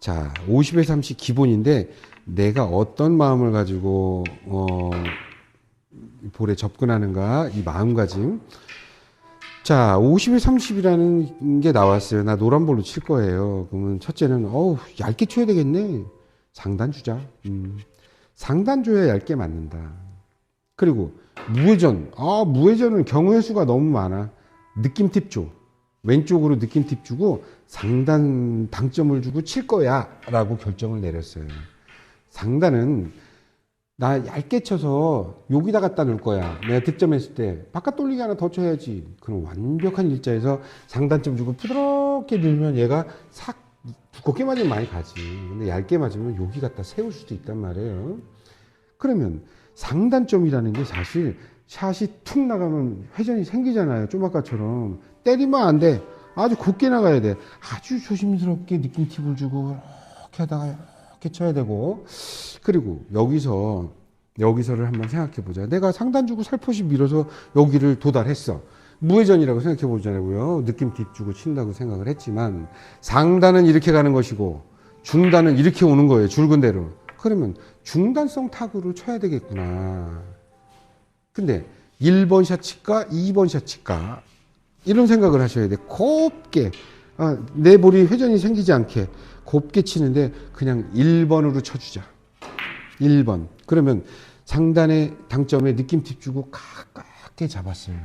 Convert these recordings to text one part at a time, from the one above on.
자, 50에 30 기본인데 내가 어떤 마음을 가지고 어, 이 볼에 접근하는가 이 마음가짐. 자, 50에 30이라는 게 나왔어요. 나 노란 볼로 칠 거예요. 그러면 첫째는 어우 얇게 쳐야 되겠네. 상단 주자. 음. 상단 줘야 얇게 맞는다. 그리고 무회전. 아, 무회전은 경우의 수가 너무 많아. 느낌 팁 줘. 왼쪽으로 느낌 팁 주고 상단 당점을 주고 칠 거야. 라고 결정을 내렸어요. 상단은 나 얇게 쳐서 여기다 갖다 놓을 거야. 내가 득점했을 때 바깥 돌리기 하나 더 쳐야지. 그럼 완벽한 일자에서 상단점 주고 부드럽게 밀면 얘가 싹 두껍게 맞으면 많이 가지. 근데 얇게 맞으면 여기 갖다 세울 수도 있단 말이에요. 그러면 상단점이라는 게 사실 샷이 툭 나가면 회전이 생기잖아요. 쪼마까처럼 때리면 안 돼. 아주 곱게 나가야 돼. 아주 조심스럽게 느낌 팁을 주고 이렇게 하다가 이렇게 쳐야 되고 그리고 여기서 여기서를 한번 생각해 보자. 내가 상단 주고 살포시 밀어서 여기를 도달했어. 무회전이라고 생각해 보자고요. 느낌 팁 주고 친다고 생각을 했지만 상단은 이렇게 가는 것이고 중단은 이렇게 오는 거예요. 줄근 대로. 그러면 중단성 타구를 쳐야 되겠구나. 근데 1번 샷 칠까 2번 샷 칠까 이런 생각을 하셔야 돼. 곱게 아, 내 볼이 회전이 생기지 않게 곱게 치는데 그냥 1번으로 쳐주자. 1번. 그러면 상단의 당점에 느낌 팁 주고 가깝게 잡았어요.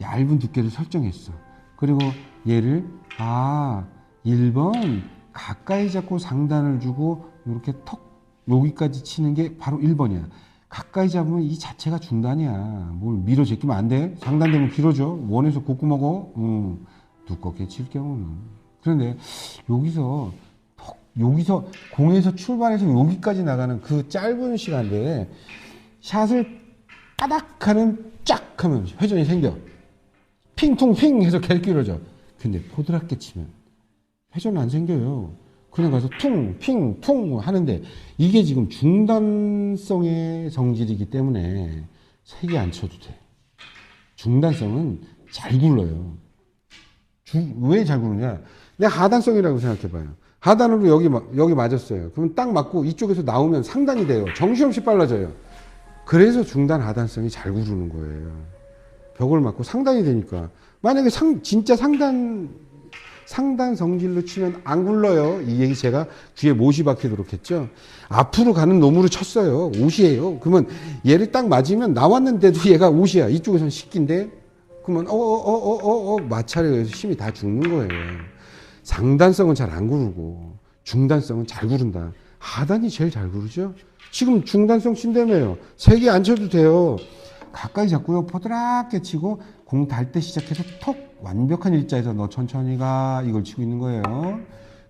얇은 두께를 설정했어. 그리고 얘를 아 1번 가까이 잡고 상단을 주고 이렇게 턱 여기까지 치는 게 바로 1번이야. 가까이 잡으면 이 자체가 중단이야. 뭘 밀어 제끼면 안 돼. 상단되면 길어져. 원에서 곱구먹어. 음, 두껍게 칠 경우는. 그런데 여기서 턱, 여기서 공에서 출발해서 여기까지 나가는 그 짧은 시간대에 샷을 따닥 하는 쫙 하면 회전이 생겨. 핑퉁핑 해서 계속 길어져. 근데 포드랍게 치면 회전 안 생겨요. 그냥 가서 퉁, 핑, 퉁 하는데 이게 지금 중단성의 성질이기 때문에 세게 안 쳐도 돼. 중단성은 잘 굴러요. 왜 잘 굴르냐? 내가 하단성이라고 생각해봐요. 하단으로 여기, 마- 여기 맞았어요. 그러면 딱 맞고 이쪽에서 나오면 상단이 돼요. 정신없이 빨라져요. 그래서 중단 하단성이 잘 구르는 거예요. 벽을 맞고 상단이 되니까. 만약에 상, 진짜 상단, 상단 성질로 치면 안 굴러요. 이 얘기 제가 귀에 못이 박히도록 했죠. 앞으로 가는 놈으로 쳤어요. 옷이에요. 그러면 얘를 딱 맞으면 나왔는데도 얘가 옷이야. 이쪽에서는 식기인데. 그러면 어어어어어 마찰에 의해서 힘이 다 죽는 거예요. 상단성은 잘 안 구르고 중단성은 잘 구른다. 하단이 제일 잘 구르죠. 지금 중단성 친다며요. 세 개 안 쳐도 돼요. 가까이 잡고요. 포드랍게 치고 공 달 때 시작해서 톡 완벽한 일자에서 너 천천히 가 이걸 치고 있는 거예요.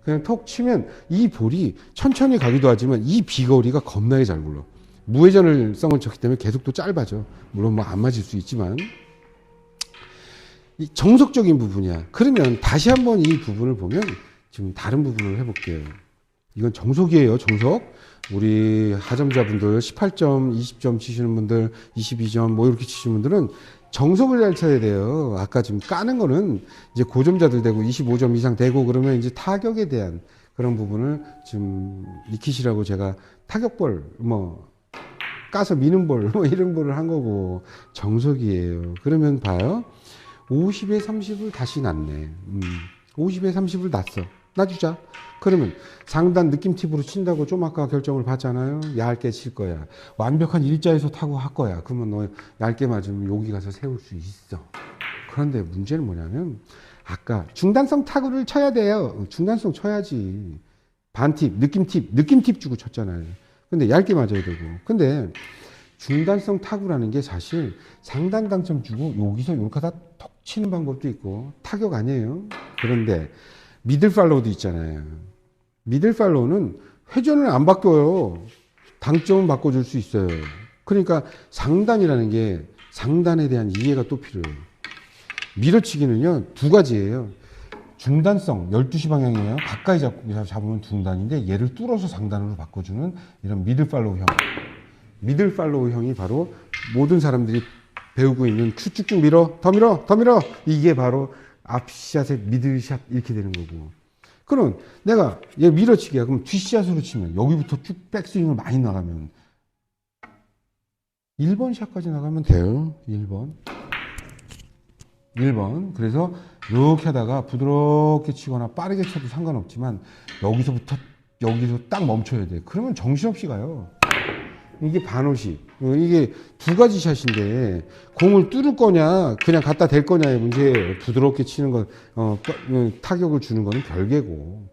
그냥 톡 치면 이 볼이 천천히 가기도 하지만 이 비거리가 겁나게 잘 굴러. 무회전을 성을 쳤기 때문에 계속 또 짧아져. 물론 뭐 안 맞을 수 있지만 이 정석적인 부분이야. 그러면 다시 한번 이 부분을 보면 지금 다른 부분을 해볼게요. 이건 정석이에요, 정석. 우리 하점자분들 18점, 20점 치시는 분들, 22점 뭐 이렇게 치시는 분들은 정석을 잘 쳐야 돼요. 아까 지금 까는 거는 이제 고점자들 되고 25점 이상 되고 그러면 이제 타격에 대한 그런 부분을 지금 익히시라고 제가 타격볼 뭐 까서 미는 볼 뭐 이런 볼을 한 거고 정석이에요. 그러면 봐요. 50에 30을 다시 놨네. 음, 50에 30을 놨어. 놔주자. 그러면 상단 느낌 팁으로 친다고 좀 아까 결정을 받잖아요. 얇게 칠 거야. 완벽한 일자에서 타고 할 거야. 그러면 너 얇게 맞으면 여기 가서 세울 수 있어. 그런데 문제는 뭐냐면 아까 중단성 타구를 쳐야 돼요. 중단성 쳐야지. 반팁, 느낌 팁, 느낌 팁 주고 쳤잖아요. 근데 얇게 맞아야 되고. 근데 중단성 타구라는 게 사실 상단 당점 주고 여기서 하다 톡 치는 방법도 있고 타격 아니에요. 그런데 미들 팔로우도 있잖아요. 미들 팔로우는 회전을 안 바꿔요. 당점은 바꿔줄 수 있어요. 그러니까 상단이라는 게 상단에 대한 이해가 또 필요해요. 밀어치기는요, 두 가지예요. 중단성, 12시 방향이에요. 가까이 잡으면 중단인데 얘를 뚫어서 상단으로 바꿔주는 이런 미들 팔로우형. 미들 팔로우형이 바로 모든 사람들이 배우고 있는 쭉쭉쭉 밀어, 더 밀어, 더 밀어. 이게 바로 앞샷의 미들샷 이렇게 되는 거고. 그럼 내가 얘 밀어치기야. 그럼 뒷샷으로 치면 여기부터 쭉 백스윙을 많이 나가면 1번 샷까지 나가면 돼요. 1번. 1번. 그래서 이렇게 하다가 부드럽게 치거나 빠르게 쳐도 상관없지만 여기서부터 여기서 딱 멈춰야 돼. 그러면 정신없이 가요. 이게 반호식. 어, 이게 두 가지 샷인데 공을 뚫을 거냐 그냥 갖다 댈 거냐의 문제예요. 부드럽게 치는 건 어, 빠- 어, 타격을 주는 거는 별개고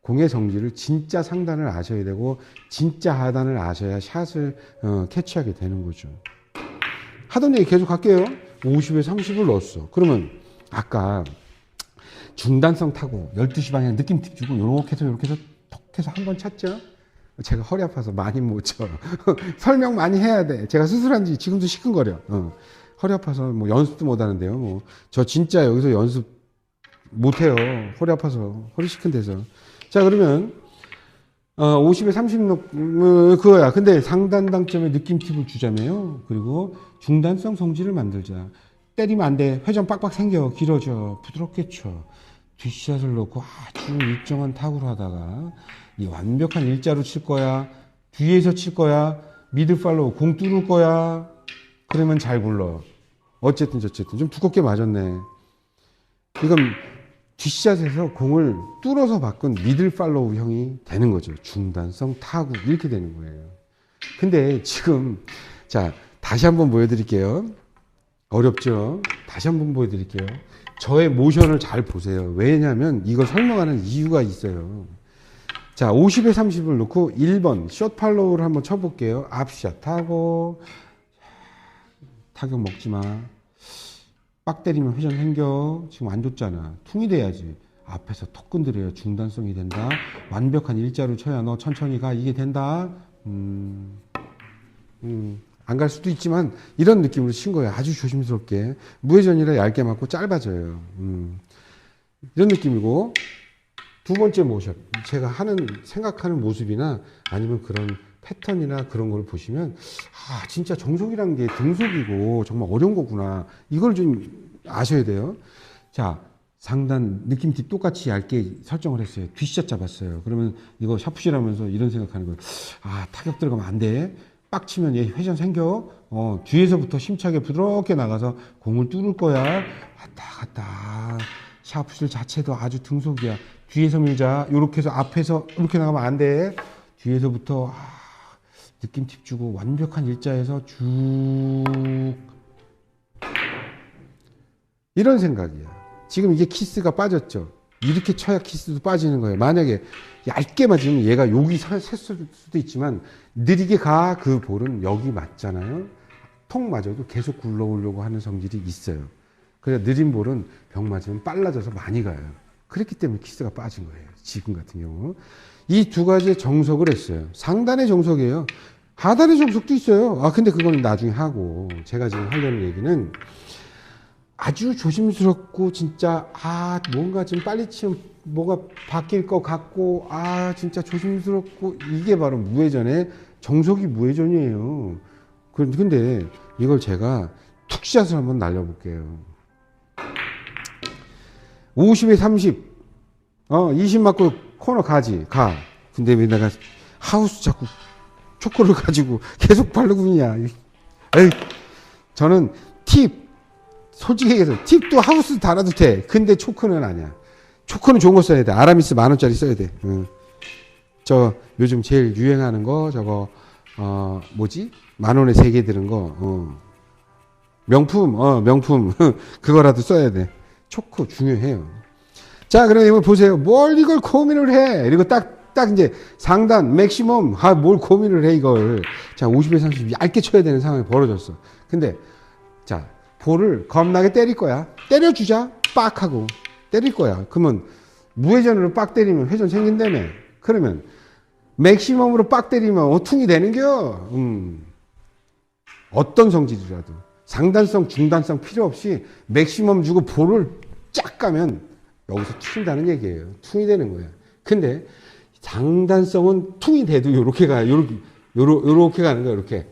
공의 성질을 진짜 상단을 아셔야 되고 진짜 하단을 아셔야 샷을 어, 캐치하게 되는 거죠. 하던 얘기 계속 할게요. 50에 30을 넣었어. 그러면 아까 중단성 타고 12시 방향 느낌 틱 주고 요렇게 해서 요렇게 해서 톡 해서 한번 찼죠. 제가 허리 아파서 많이 못 쳐. 설명 많이 해야 돼. 제가 수술한 지 지금도 시큰거려. 어. 허리 아파서 뭐 연습도 못 하는데요. 뭐 저 진짜 여기서 연습 못 해요. 허리 아파서 허리 시큰 데서. 자 그러면 어, 50에 30 넣, 음, 그거야. 근데 상단 당점에 느낌 팁을 주자며요. 그리고 중단성 성질을 만들자. 때리면 안 돼. 회전 빡빡 생겨. 길어져. 부드럽게 쳐. 뒷샷을 넣고 아주 일정한 타구로 하다가 이 완벽한 일자로 칠 거야. 뒤에서 칠 거야. 미드 팔로우 공 뚫을 거야. 그러면 잘 굴러. 어쨌든 저쨌든 좀 두껍게 맞았네. 이건 뒷샷에서 공을 뚫어서 바꾼 미들 팔로우 형이 되는 거죠. 중단성 타구 이렇게 되는 거예요. 근데 지금 자 다시 한번 보여드릴게요. 어렵죠? 다시 한번 보여드릴게요. 저의 모션을 잘 보세요. 왜냐하면 이걸 설명하는 이유가 있어요. 자, 50에 30을 놓고 1번 숏 팔로우를 한번 쳐볼게요. 앞샷 하고 타격 먹지 마. 빡 때리면 회전 생겨. 지금 안 좋잖아. 퉁이 돼야지. 앞에서 톡 건드려야 중단성이 된다. 완벽한 일자로 쳐야 너 천천히 가. 이게 된다. 음, 음, 안 갈 수도 있지만 이런 느낌으로 친 거예요. 아주 조심스럽게. 무회전이라 얇게 맞고 짧아져요. 음, 이런 느낌이고. 두 번째 모션. 제가 하는, 생각하는 모습이나 아니면 그런 패턴이나 그런 걸 보시면, 아, 진짜 정석이란 게 등속이고 정말 어려운 거구나. 이걸 좀 아셔야 돼요. 자, 상단 느낌 팁 똑같이 얇게 설정을 했어요. 뒷샷 잡았어요. 그러면 이거 샤프실 하면서 이런 생각하는 거예요. 아, 타격 들어가면 안 돼. 빡 치면 얘 회전 생겨. 어, 뒤에서부터 심차게 부드럽게 나가서 공을 뚫을 거야. 왔다 갔다. 샤프실 자체도 아주 등속이야. 뒤에서 밀자. 요렇게 해서 앞에서 이렇게 나가면 안 돼. 뒤에서부터 아, 느낌 팁 주고 완벽한 일자에서 쭉 이런 생각이야. 지금 이게 키스가 빠졌죠. 이렇게 쳐야 키스도 빠지는 거예요. 만약에 얇게 맞으면 얘가 여기 서- 샜을 수도 있지만 느리게 가 그 볼은 여기 맞잖아요. 통 맞아도 계속 굴러오려고 하는 성질이 있어요. 그래서 느린 볼은 병 맞으면 빨라져서 많이 가요. 그렇기 때문에 키스가 빠진 거예요. 지금 같은 경우. 이 두 가지의 정석을 했어요. 상단의 정석이에요. 하단의 정석도 있어요. 아, 근데 그건 나중에 하고. 제가 지금 하려는 얘기는 아주 조심스럽고 진짜 아 뭔가 지금 빨리 치면 뭐가 바뀔 것 같고 아 진짜 조심스럽고 이게 바로 무회전의 정석이 무회전이에요. 그- 근데 이걸 제가 툭샷을 한번 날려볼게요. 50에 30, 어 20 맞고 코너 가지 가. 근데 왜 내가 하우스 자꾸 초코를 가지고 계속 바르고 있냐? 에이, 저는 팁 솔직히 얘기해서 팁도 하우스 달아도 돼. 근데 초크는 아니야. 초크는 좋은 거 써야 돼. 아라미스 만 원짜리 써야 돼. 응. 저 요즘 제일 유행하는 거 저거 어 뭐지? 만 원에 세 개 드는 거. 어. 명품. 어 명품. 그거라도 써야 돼. 초크 중요해요. 자, 그럼 이거 보세요. 뭘 이걸 고민을 해? 그리고 딱, 딱 이제 상단, 맥시멈. 아, 뭘 고민을 해, 이걸. 자, 50에 30 얇게 쳐야 되는 상황이 벌어졌어. 근데, 자, 볼을 겁나게 때릴 거야. 때려주자. 빡 하고. 때릴 거야. 그러면 무회전으로 빡 때리면 회전 생긴다며. 그러면 맥시멈으로 빡 때리면 어퉁이 되는겨. 음. 어떤 성질이라도 상단성, 중단성 필요 없이 맥시멈 주고 볼을 쫙 가면 여기서 튕긴다는 얘기예요. 퉁이 되는 거야. 근데 상단성은 퉁이 돼도 요렇게 가, 요렇게, 요렇게, 요렇게 가는 거야, 요렇게.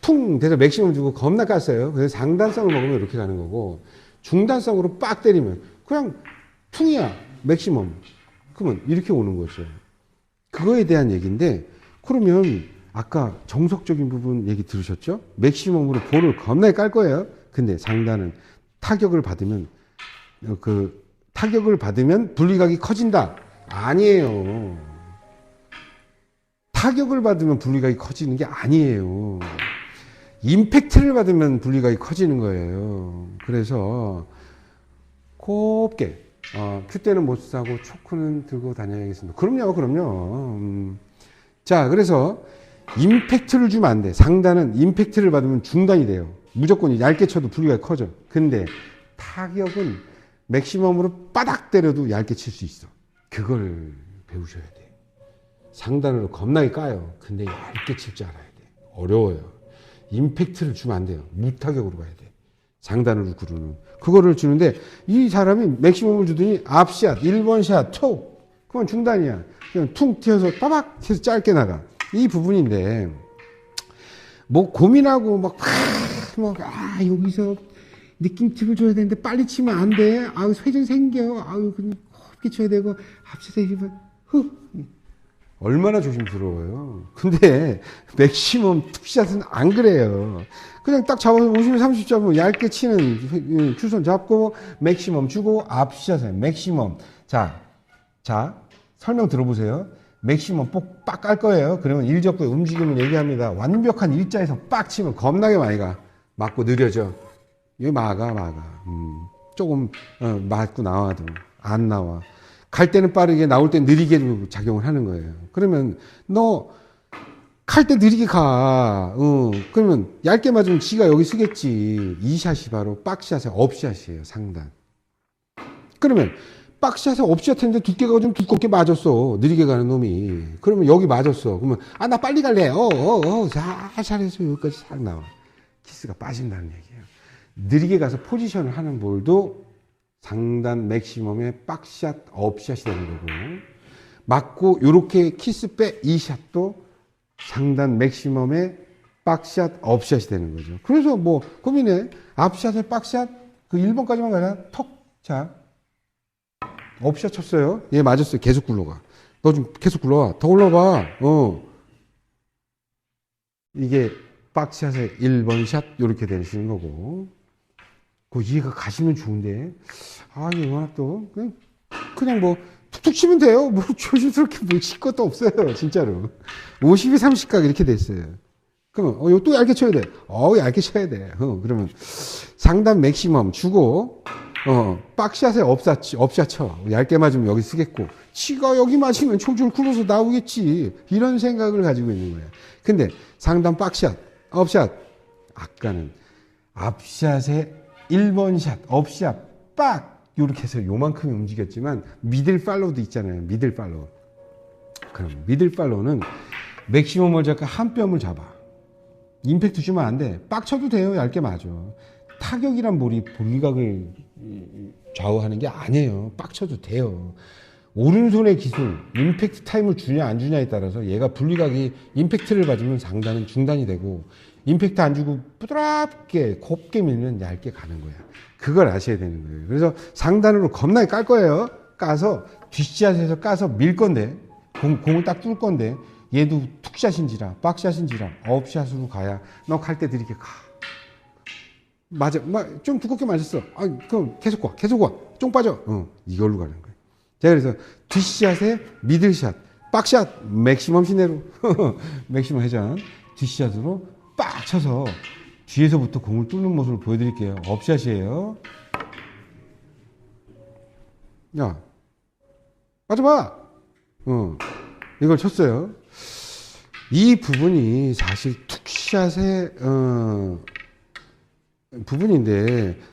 퉁 돼서 맥시멈 주고 겁나 깠어요. 그래서 상단성을 먹으면 이렇게 가는 거고, 중단성으로 빡 때리면 그냥 퉁이야, 맥시멈. 그러면 이렇게 오는 거죠. 그거에 대한 얘기인데 그러면 아까 정석적인 부분 얘기 들으셨죠? 맥시멈으로 볼을 겁나게 깔 거예요. 근데 상단은 타격을 받으면 어, 그 타격을 받으면 분리각이 커진다. 아니에요. 타격을 받으면 분리각이 커지는 게 아니에요. 임팩트를 받으면 분리각이 커지는 거예요. 그래서 곱게 어, 큐 때는 못 사고 초크는 들고 다녀야겠습니다. 그럼요, 그럼요. 음. 자, 그래서 임팩트를 주면 안 돼. 상단은 임팩트를 받으면 중단이 돼요. 무조건 얇게 쳐도 분리가 커져. 근데 타격은 맥시멈으로 바닥 때려도 얇게 칠 수 있어. 그걸 배우셔야 돼. 상단으로 겁나게 까요. 근데 얇게 칠 줄 알아야 돼. 어려워요. 임팩트를 주면 안 돼요. 무타격으로 가야 돼. 상단으로 구르는. 그거를 주는데 이 사람이 맥시멈을 주더니 앞샷, 1번 샷, 톡. 그건 중단이야. 그냥 퉁 튀어서 빠박 해서 짧게 나가. 이 부분인데 뭐 고민하고 막, 아, 막, 아, 여기서 느낌 팁을 줘야 되는데 빨리 치면 안 돼. 아우, 회전 생겨. 아우, 그냥 곱게 쳐야 되고, 앞에서 이러면, 후. 얼마나 조심스러워요. 근데, 맥시멈 툭샷은 안 그래요. 그냥 딱 잡아서 50, 30 잡으면 얇게 치는 큐선 잡고, 맥시멈 주고, 앞샷에 맥시멈. 자, 자, 설명 들어보세요. 맥시멈 빡 깔 거예요. 그러면 일적구의 움직임을 얘기합니다. 완벽한 일자에서 빡 치면 겁나게 많이 가. 맞고 느려져. 이거 막아, 막아. 음, 조금, 어, 맞고 나와도 안 나와. 갈 때는 빠르게, 나올 때 느리게 작용을 하는 거예요. 그러면 너, 칼때 느리게 가. 어, 그러면 얇게 맞으면 지가 여기 쓰겠지. 이 샷이 바로 박샷의 업샷이에요, 상단. 그러면 박샷에 업샷 했는데 두께가 좀 두껍게 맞았어. 느리게 가는 놈이. 그러면 여기 맞았어. 그러면, 아, 나 빨리 갈래. 어, 어, 어, 살살 해서 여기까지 싹 나와. 키스가 빠진다는 얘기예요. 느리게 가서 포지션을 하는 볼도 상단 맥시멈의 박샷, 업샷이 되는 거고, 맞고, 요렇게 키스 빼, 이 샷도 상단 맥시멈의 박샷, 업샷이 되는 거죠. 그래서 뭐, 고민해. 앞샷에 박샷, 그 1번까지만 가자. 턱. 자. 업샷 쳤어요. 얘 맞았어요. 계속 굴러가. 너 좀 계속 굴러와. 더 올라봐. 어. 이게 박샷의 1번 샷, 요렇게 되시는 거고. 그 이해가 가시면 좋은데. 아, 이거 워낙 또, 그냥, 그냥 뭐, 툭툭 치면 돼요. 뭐, 조심스럽게 뭐칠 것도 없어요. 진짜로. 52, 30각 이렇게 됐어요. 그러면, 어, 이거 또 얇게 쳐야 돼. 어, 얇게 쳐야 돼. 어, 그러면, 상단 맥시멈 주고, 어, 박샷에 업샷, 업샷 쳐. 얇게 맞으면 여기 쓰겠고, 치가 여기 맞으면 총줄 굴러서 나오겠지. 이런 생각을 가지고 있는 거야. 근데 상단 박샷, 업샷. 아까는 앞샷에 1번 샷, 업샷, 빡! 요렇게 해서 요만큼 움직였지만, 미들 팔로우도 있잖아요. 미들 팔로우. 그럼 미들 팔로우는 맥시멈을 잡고 한 뼘을 잡아. 임팩트 주면 안 돼. 빡 쳐도 돼요. 얇게 맞아. 타격이란 볼이 볼각을 좌우하는 게 아니에요. 빡 쳐도 돼요. 오른손의 기술, 임팩트 타임을 주냐 안 주냐에 따라서 얘가 분리각이 임팩트를 받으면 상단은 중단이 되고 임팩트 안 주고 부드럽게 곱게 밀면 얇게 가는 거야. 그걸 아셔야 되는 거예요. 그래서 상단으로 겁나게 깔 거예요. 까서 뒷샷에서 까서 밀 건데 공, 공을 딱 뚫을 건데 얘도 툭샷인지라 박샷인지라 업샷으로 가야 너 갈 때 들이게 가. 맞아. 막 좀 두껍게 맞았어. 아, 그럼 계속 와. 계속 와. 쫑 빠져. 어, 이걸로 가는 거예요. 자, 그래서 뒷샷에 미들샷, 박샷, 맥시멈 시내로. 맥시멈 회전. 뒷샷으로 빡 쳐서 뒤에서부터 공을 뚫는 모습을 보여드릴게요. 업샷이에요. 야, 맞아봐. 어, 이걸 쳤어요. 이 부분이 사실 툭샷의, 어, 부분인데